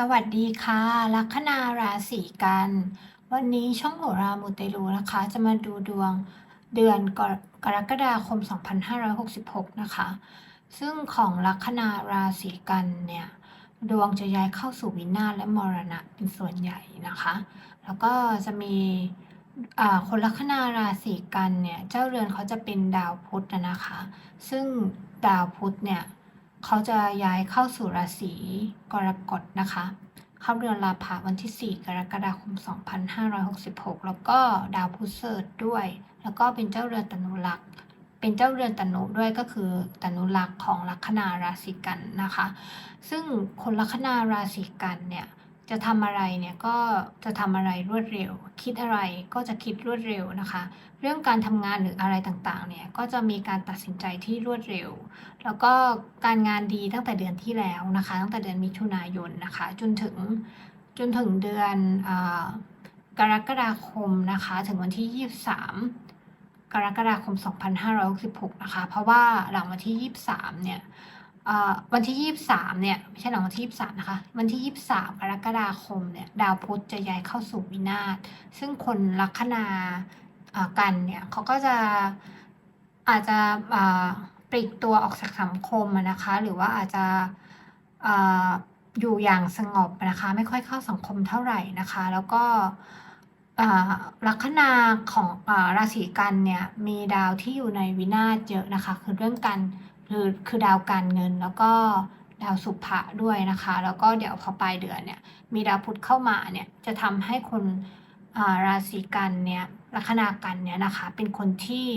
สวัสดีค่ะ ลัคนาราศีกัน วันนี้ช่องโหรามูเตลูนะคะ จะมาดูดวงเดือนกรกรกฎาคม 2566 นะคะ ซึ่งของลัคนาราศีกันเนี่ย ดวงจะย้ายเข้าสู่วินาศและมรณะเป็นส่วนใหญ่นะคะ แล้วก็จะมีคนลัคนาราศีกันเนี่ย เจ้าเรือนเขาจะเป็นดาวพุธนะคะ ซึ่งดาวพุธเนี่ย เขาจะย้ายเข้าสู่ราศีกรกฎนะคะ เข้าเรือนลาภาวันที่ 4 กรกฎาคม 2566 แล้วก็ดาวพุธเสริฐด้วย แล้วก็เป็นเจ้าเรือนตนุรักษ์เป็นเจ้าเรือนตนุด้วยก็คือตนุรักษ์ของลัคนาราศีกันนะคะ ซึ่งคนลัคนาราศีกันเนี่ย จะทำอะไรเนี่ยก็จะทำอะไรรวดเร็ว คิดอะไรก็จะคิดรวดเร็วนะคะ เรื่องการทำงานหรืออะไรต่างๆเนี่ยก็จะมีการตัดสินใจที่รวดเร็ว แล้วก็การงานดีตั้งแต่เดือนที่แล้วนะคะ ตั้งแต่เดือนมิถุนายนนะคะ จนถึงจนถึงเดือนอกรกฎาคมนะคะ ถึงวันที่ 23 กรกฎาคม 2566 นะคะ เพราะว่าหลังวันที่ 23 เนี่ย วันที่23เนี่ยไม่ใช่หลังวันที่23นะคะ วันที่23กรกฎาคมเนี่ยดาวพุธจะย้ายเข้าสู่วินาศซึ่งคนลัคนาอ่ากันเนี่ยเขาก็จะอาจจะปลีกตัวออกจากสังคมนะคะ หรือว่าอาจจะอยู่อย่างสงบนะคะ ไม่ค่อยเข้าสังคมเท่าไหร่นะคะ แล้วก็ลัคนาของอราศีกันเนี่ยมีดาวที่อยู่ในวินาศเยอะนะคะ คือเรื่องการ คือคือดาวการเงินแล้วก็ดาวสุภะด้วยนะคะ แล้วก็เดี๋ยวพอปลายเดือนเนี่ยมีดาวพุธเข้ามาเนี่ยจะทำให้คนาราศีกันเนี่ยลัคนากันเนี่ยนะคะ เป็นคนที่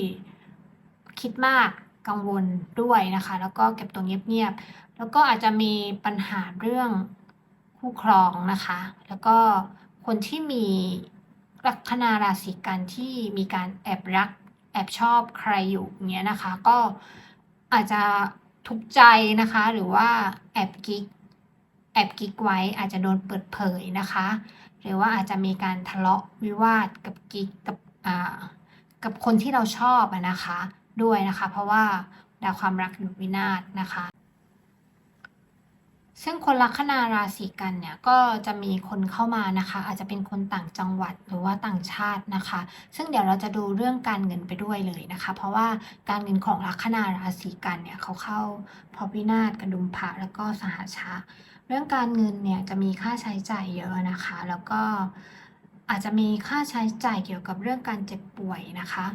คิดมากกังวลด้วยนะคะ แล้วก็เก็บตัวเงียบๆแล้วก็อาจจะมีปัญหาเรื่องคู่ครองนะคะ แล้วก็คนที่มีลัคนาราศีกันที่มีการแอบรักแอบชอบใครอยู่เงี้ยนะคะ ก็ อาจจะทุกใจนะคะ หรือว่าแอบกิ๊กแอบกิ๊กไว้อาจจะโดนเปิดเผยนะคะ หรือว่าอาจจะมีการทะเลาะวิวาทกับกิ๊กกับอ่ากับคนที่เราชอบนะคะ ด้วยนะคะ เพราะว่าดาวความรักอยู่วินาศนะคะ ซึ่งคนลัคนาราศีกันเนี่ยก็จะมีคนเข้ามานะคะ อาจจะเป็นคนต่างจังหวัดหรือว่าต่างชาตินะคะ ซึ่งเดี๋ยวเราจะดูเรื่องการเงินไปด้วยเลยนะคะ เพราะว่าการเงินของลัคนาราศีกันเนี่ยเขาเข้าพระวินาศกระดุมพระแล้วก็สหชาเรื่องการเงินเนี่ยจะมีค่าใช้จ่ายเยอะนะคะ แล้วก็อาจจะมีค่าใช้จ่ายเกี่ยวกับเรื่องการเจ็บป่วยนะคะ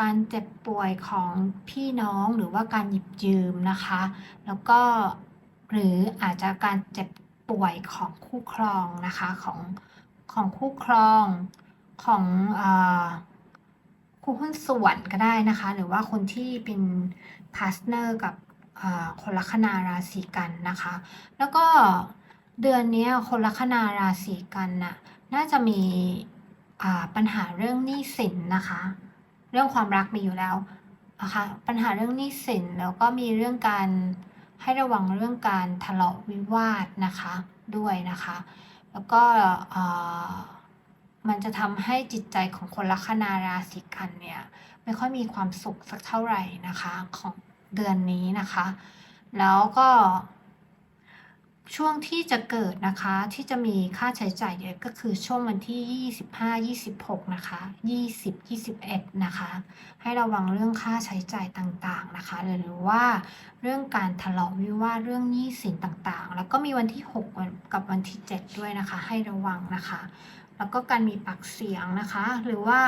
การเจ็บป่วยของพี่น้องหรือว่าการหยิบยืมนะคะ แล้วก็ หรืออาจจะการเจ็บป่วยของคู่ครองนะคะของของคู่ครองของอคู่หุ้นส่วนก็ได้นะคะ หรือว่าคนที่เป็นพาร์ทเนอร์กับคนลัคนาราศีกันนะคะ แล้วก็เดือนนี้คนลัคนาราศีกันน่ะน่าจะมีปัญหาเรื่องหนี้สินนะคะ เรื่องความรักมีอยู่แล้วนะคะปัญหาเรื่องหนี้สินแล้วก็มีเรื่องการ ให้ระวังเรื่องการทะเลาะวิวาทนะคะด้วยนะคะ แล้วก็มันจะทำให้จิตใจของคนลัคนาราศีกันเนี่ยไม่ค่อยมีความสุขสักเท่าไหร่นะคะของเดือนนี้นะคะ แล้วก็ ช่วงที่จะเกิดนะคะที่จะมีค่าใช้จ่ายเยอะก็คือช่วงวันที่ 25 26 นะคะ 20 21 นะคะ ให้ระวังเรื่องค่าใช้จ่ายต่างๆนะคะ หรือว่าเรื่องการทะเลาะวิวาทเรื่องหนี้สินต่างๆ แล้วก็มีวันที่ 6 กับวันที่ 7 ด้วยนะคะ ให้ระวังนะคะ แล้วก็การมีปากเสียงนะคะ หรือว่า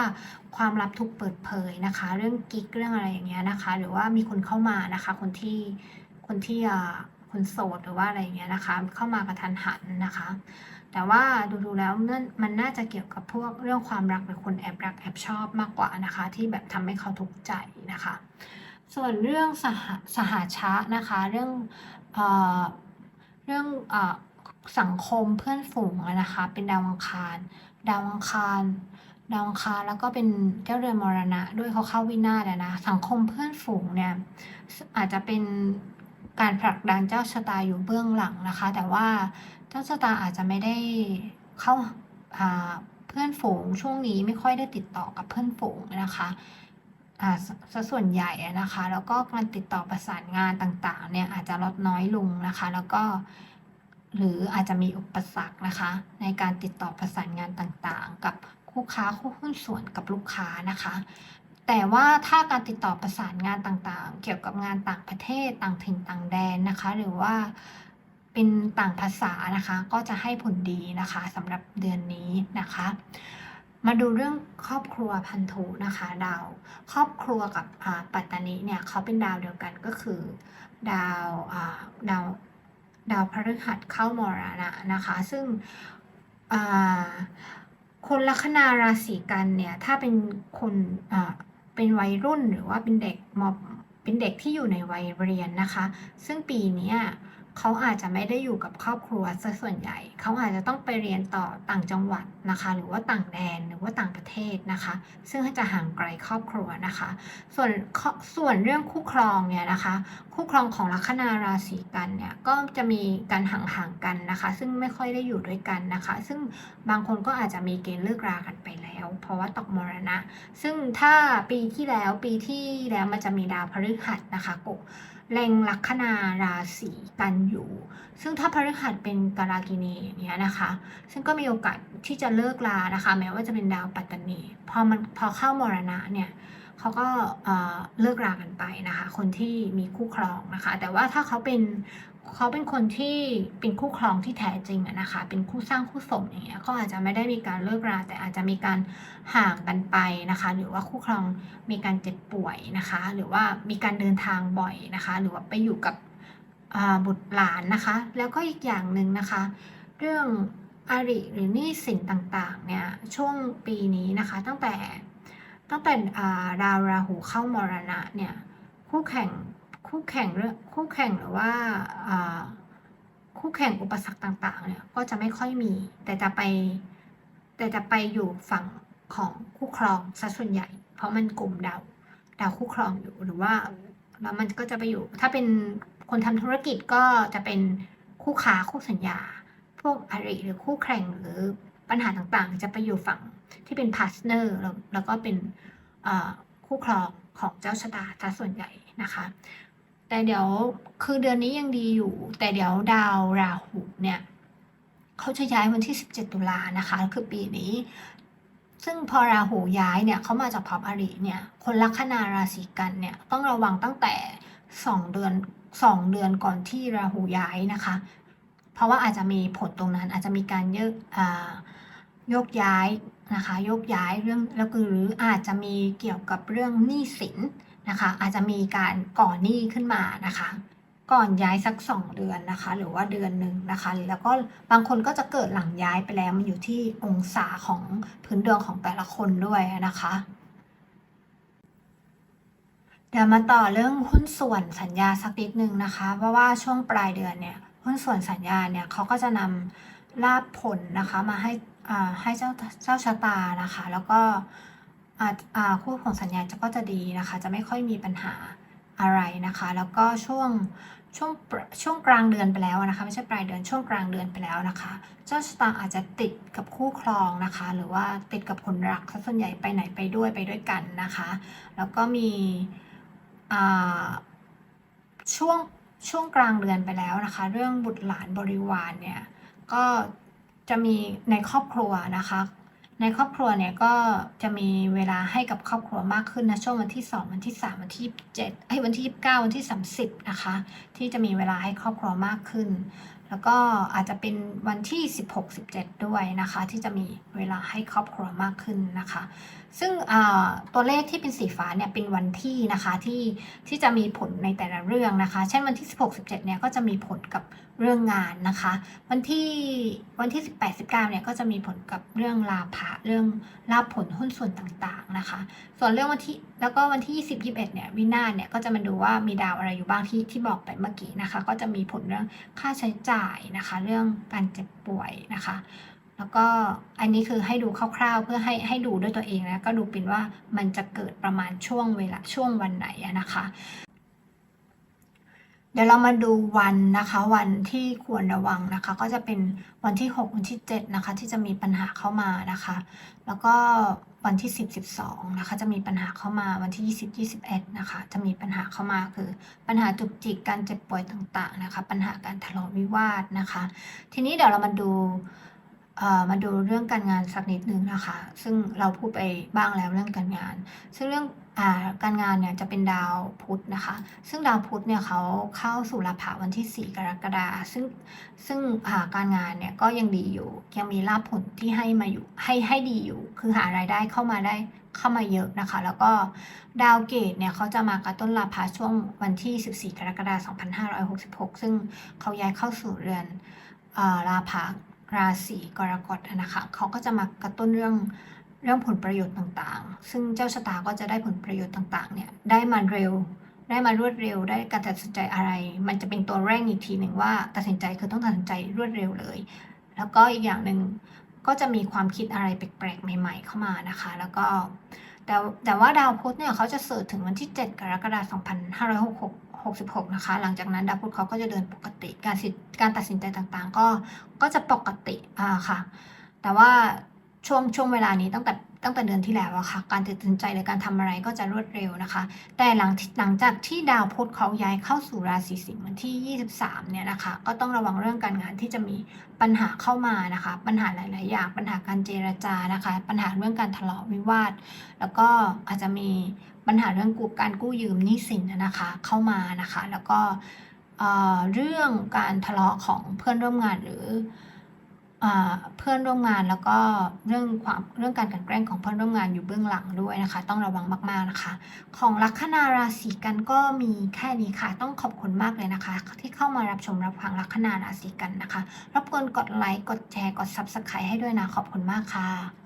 ความลับถูกเปิดเผยนะคะ เรื่องกิ๊กเรื่องอะไรอย่างเงี้ยนะคะ หรือว่ามีคนเข้ามานะคะ คนที่คนที่อ่า คนโสดหรือว่าอะไรอย่างเงี้ยนะคะ เข้ามากระทันหันนะคะ แต่ว่าดูๆแล้วนั่นมันน่าจะเกี่ยวกับพวกเรื่องความรักหรือคนแอบรักแอบชอบมากกว่านะคะ ที่แบบทำให้เขาทุกข์ใจนะคะ ส่วนเรื่องสหสหชานะคะ เรื่องเอ่อเรื่องเอ่อสังคมเพื่อนฝูงนะคะ เป็นดาวอังคาร ดาวอังคารดาวอังคารแล้วก็เป็นเจ้าเรือนมรณะด้วยเขาเข้าวินาศนะสังคมเพื่อนฝูงเนี่ยอาจจะเป็น การผลักดันเจ้าชะตาอยู่เบื้องหลังนะคะ แต่ว่าเจ้าชะตาอาจจะไม่ได้เข้าาเพื่อนฝูงช่วงนี้ไม่ค่อยได้ติดต่อกับเพื่อนฝูงนะคะสส่วนใหญ่นะคะ แล้วก็การติดต่อประสานงานต่างๆ เนี่ยอาจจะลดน้อยลงนะคะ แล้วก็หรืออาจจะมีอุปสรรคนะคะ ในการติดต่อประสานงานต่างๆ กับคู่ค้าคู่หุ้นส่วนกับลูกค้านะคะ แต่ว่าถ้าการติดต่อประสานงานต่างๆ เกี่ยวกับงานต่างประเทศต่างถิ่นต่างแดนนะคะ หรือว่าเป็นต่างภาษานะคะ ก็จะให้ผลดีนะคะสำหรับเดือนนี้นะคะ มาดูเรื่องครอบครัวพันธุนะคะดาวครอบครัวกับปัตตานีเนี่ยเขาเป็นดาวเดียวกันก็คือดาวดาวดาวพฤหัสเข้ามรณะนะคะ ซึ่งคนลัคนาราศีกันเนี่ย ถ้าเป็นคนอ่า เป็นวัยรุ่นหรือว่าเป็นเด็กมอเป็นเด็กที่อยู่ในวัยเรียนนะคะ ซึ่งปีนี้เขาอาจจะไม่ได้อยู่กับครอบครัวซะส่วนใหญ่ เขาอาจจะต้องไปเรียนต่อต่างจังหวัดนะคะ หรือว่าต่างแดนหรือว่าต่างประเทศนะคะ ซึ่งจะห่างไกลครอบครัวนะคะ ส่วนส่วนเรื่องคู่ครองเนี่ยนะคะ คู่ครองของลัคนาราศีกันเนี่ยก็จะมีการห่างๆกันนะคะ ซึ่งไม่ค่อยได้อยู่ด้วยกันนะคะ ซึ่งบางคนก็อาจจะมีเกณฑ์เลิกรากันไป เพราะว่าตกมรณะ ซึ่งถ้าปีที่แล้วปีที่แล้วมันจะมีดาวพฤหัสนะคะกเล็งลัคนาราศีกันอยู่ ซึ่งถ้าพฤหัสเป็นกาลากินีอย่างเงี้ยนะคะ ซึ่งก็มีโอกาสที่จะเลิกลานะคะ แม้ว่าจะเป็นดาวปัตตานีพอมันพอเข้ามรณะเนี่ยเขาก็เอ่อเลิกรากันไปนะคะ คนที่มีคู่ครองนะคะ แต่ว่าถ้าเขาเป็น เขาเป็นคนที่เป็นคู่ครองที่แท้จริงอะนะคะ เป็นคู่สร้างคู่สมอย่างเงี้ยก็อาจจะไม่ได้มีการเลิกรา แต่อาจจะมีการห่างกันไปนะคะ หรือว่าคู่ครองมีการเจ็บป่วยนะคะ หรือว่ามีการเดินทางบ่อยนะคะ หรือว่าไปอยู่กับบุตรหลานนะคะ แล้วก็อีกอย่างหนึ่งนะคะ เรื่องอาริหรือหนี้สินต่างๆเนี่ยช่วงปีนี้นะคะ ตั้งแต่ตั้งแต่ดาวราหูเข้ามรณะเนี่ยคู่แข่ง คู่แข่งเรื่องคู่แข่งหรือว่าคู่แข่งอุปสรรคต่าง ๆ เนี่ย ก็จะไม่ค่อยมี แต่จะไป แต่จะไปอยู่ฝั่งของคู่ครองซะส่วนใหญ่ เพราะมันกลุ่มดาวดาวคู่ครองอยู่หรือว่าแล้วมันก็จะไปอยู่ ถ้าเป็นคนทำธุรกิจก็จะเป็นคู่ค้าคู่สัญญา พวกอริหรือคู่แข่งหรือปัญหาต่างๆ จะไปอยู่ฝั่งที่เป็นพาร์ทเนอร์แล้วก็เป็นคู่ครองของเจ้าชะตาซะส่วนใหญ่นะคะ แต่เดี๋ยวคือเดือนนี้ยังดีอยู่ แต่เดี๋ยวดาวราหูเนี่ยเขาจะย้ายวันที่ 17 ตุลานะคะ คือปีนี้ ซึ่งพอราหูย้ายเนี่ยเขามาจากภพอริเนี่ย คนลัคนาราศีกันเนี่ยต้องระวังตั้งแต่ 2 เดือน 2 เดือนก่อนที่ราหูย้ายนะคะ เพราะว่าอาจจะมีผลตรงนั้นอาจจะมีการเยกอ่าโยกย้ายนะคะโยกย้ายเรื่องแล้วก็หรืออาจจะมีเกี่ยวกับเรื่องหนี้สิน นะคะ อาจจะมีการก่อหนี้ขึ้นมานะคะ ก่อนย้ายสัก 2 เดือนนะคะ หรือว่าเดือนหนึ่งนะคะ แล้วก็บางคนก็จะเกิดหลังย้ายไปแล้วมันอยู่ที่องศาของพื้นดวงของแต่ละคนด้วยนะคะเดี๋ยวมาต่อเรื่องหุ้นส่วนสัญญาสักนิดนึงนะคะ เพราะว่าช่วงปลายเดือนเนี่ยหุ้นส่วนสัญญาเนี่ยเขาก็จะนำลาบผลนะคะมาให้อ่าให้เจ้าเจ้าชะตานะคะ แล้วก็ คู่ของสัญญาจะก็จะดีนะคะ จะไม่ค่อยมีปัญหาอะไรนะคะ แล้วก็ช่วงช่วงช่วงกลางเดือนไปแล้วนะคะ ไม่ใช่ปลายเดือนช่วงกลางเดือนไปแล้วนะคะ เจ้าชะตาอาจจะติดกับคู่ครองนะคะ หรือว่าติดกับคนรักส่วนใหญ่ไปไหนไปด้วยไปด้วยกันนะคะ แล้วก็มีช่วงช่วงกลางเดือนไปแล้วนะคะ เรื่องบุตรหลานบริวารเนี่ยก็จะมีในครอบครัวนะคะ ในครอบครัวเนี่ยก็จะมีเวลาให้กับครอบครัวมากขึ้นนะช่วงวันที่ 2 วันที่ 3 วันที่7ไอ้ยวันที่ 29 วันที่ 30 นะคะ ที่จะมีเวลาให้ครอบครัวมากขึ้นแล้วก็อาจจะเป็นวันที่ 16 17 ด้วยนะคะ ที่จะมีเวลาให้ครอบครัวมากขึ้นนะคะ ซึ่งตัวเลขที่เป็นสีฟ้าเนี่ยเป็นวันที่นะคะที่ที่จะมีผลในแต่ละเรื่องนะคะ เช่นวันที่ 16 17 เนี่ยก็จะมีผลกับเรื่องงานนะคะ วันที่วันที่ 18 19 เนี่ยก็จะมีผลกับเรื่องลาภะเรื่องลาผลหุ้นส่วนต่างๆนะคะ ส่วนเรื่องวันที่แล้วก็วันที่ 20 21 เนี่ยวินาเนี่ยก็จะมาดูว่ามีดาวอะไรอยู่บ้างที่ที่บอกไปเมื่อกี้นะคะ ก็จะมีผลเรื่องค่าใช้จ่ายนะคะ เรื่องการเจ็บป่วยนะคะ แล้วก็อันนี้คือให้ดูคร่าวๆ เพื่อให้ให้ดูด้วยตัวเองนะก็ดูเป็นว่ามันจะเกิดประมาณช่วงเวลาช่วงวันไหนนะคะ เดี๋ยวเรามาดูวันนะคะ วันที่ควรระวังนะคะ ก็จะเป็นวันที่ 6 วันที่ 7 นะคะ ที่จะมีปัญหาเข้ามานะคะ แล้วก็ วันที่ 10 12นะคะจะมีปัญหาเข้ามาวันที่ 20 21นะคะจะมีปัญหาเข้ามาคือ ปัญหาจุกจิกการเจ็บป่วยต่างๆนะคะ ปัญหาการทะเลาะวิวาทนะคะ ทีนี้เดี๋ยวเรามาดู มาดูเรื่องการงานสักนิดนึงนะคะ ซึ่งเราพูดไปบ้างแล้วเรื่องการงาน ซึ่งเรื่องอาการงานเนี่ยจะเป็นดาวพุธนะคะ ซึ่งดาวพุธเนี่ยเขาเข้าสู่ราภะวันที่ 4 กรกฎาคมซึ่งซึ่งาการงานเนี่ยก็ยังดีอยู่ ยังมีลาภผลที่ให้มาอยู่ให้ให้ดีอยู่ คือหารายได้เข้ามาได้เข้ามาเยอะนะคะ แล้วก็ดาวเกตเนี่ยเขาจะมากระตุ้นราภะช่วงวันที่ 14 กรกฎาคม2566 ซึ่งเขาย้ายเข้าสู่เรือนอาราภะ ราศีกรกฎนะคะเขาก็จะมากระตุ้นเรื่องเรื่องผลประโยชน์ต่างๆ ซึ่งเจ้าชะตาก็จะได้ผลประโยชน์ต่างๆเนี่ยได้มาเร็ว ได้มารวดเร็ว ได้การตัดสินใจอะไร มันจะเป็นตัวเร่งอีกทีหนึ่งว่าตัดสินใจคือต้องตัดสินใจรวดเร็วเลย แล้วก็อีกอย่างหนึ่งก็จะมีความคิดอะไรแปลกๆ ใหม่ ๆ เข้ามานะคะ แล้วก็แต่แต่ว่าดาวพุธเนี่ยเขาจะเสิร์ถึงวันที่ 7 กรกฎาคม2566 66 นะคะ หลังจากนั้นดาวพุธเขาก็จะเดินปกติ การการตัดสินใจต่างๆ ก็ก็จะปกติอ่าค่ะ แต่ว่าช่วงช่วงเวลานี้ตั้งแต่ตั้งแต่เดือนที่แล้วอะค่ะ การตัดสินใจในการทำอะไรก็จะรวดเร็วนะคะ แต่หลังหลังจากที่ดาวพุธเขาย้ายเข้าสู่ราศีสิงห์วันที่ 23 เนี่ยนะคะ ก็ต้องระวังเรื่องการงานที่จะมีปัญหาเข้ามานะคะ ปัญหาหลาย ๆ อย่าง ปัญหาการเจรจานะคะ ปัญหาเรื่องการทะเลาะวิวาท แล้วก็อาจจะมี ปัญหาเรื่องกู้การกู้ยืมหนี้สินนะคะเข้ามานะคะ แล้วก็เรื่องการทะเลาะของเพื่อนร่วมงานหรืออเพื่อนร่วมงานแล้วก็เรื่องความเรื่องการกันแกล้งของเพื่อนร่วมงานอยู่เบื้องหลังด้วยนะคะ ต้องระวังมากๆนะคะ ของลัคนาราศีกันก็มีแค่นี้ค่ะ ต้องขอบคุณมากเลยนะคะ ที่เข้ามารับชมรับฟังลัคนาราศีกันนะคะรบกวนกดไลค์กดแชร์กด Subscribe ให้ด้วยนะขอบคุณมากค่ะ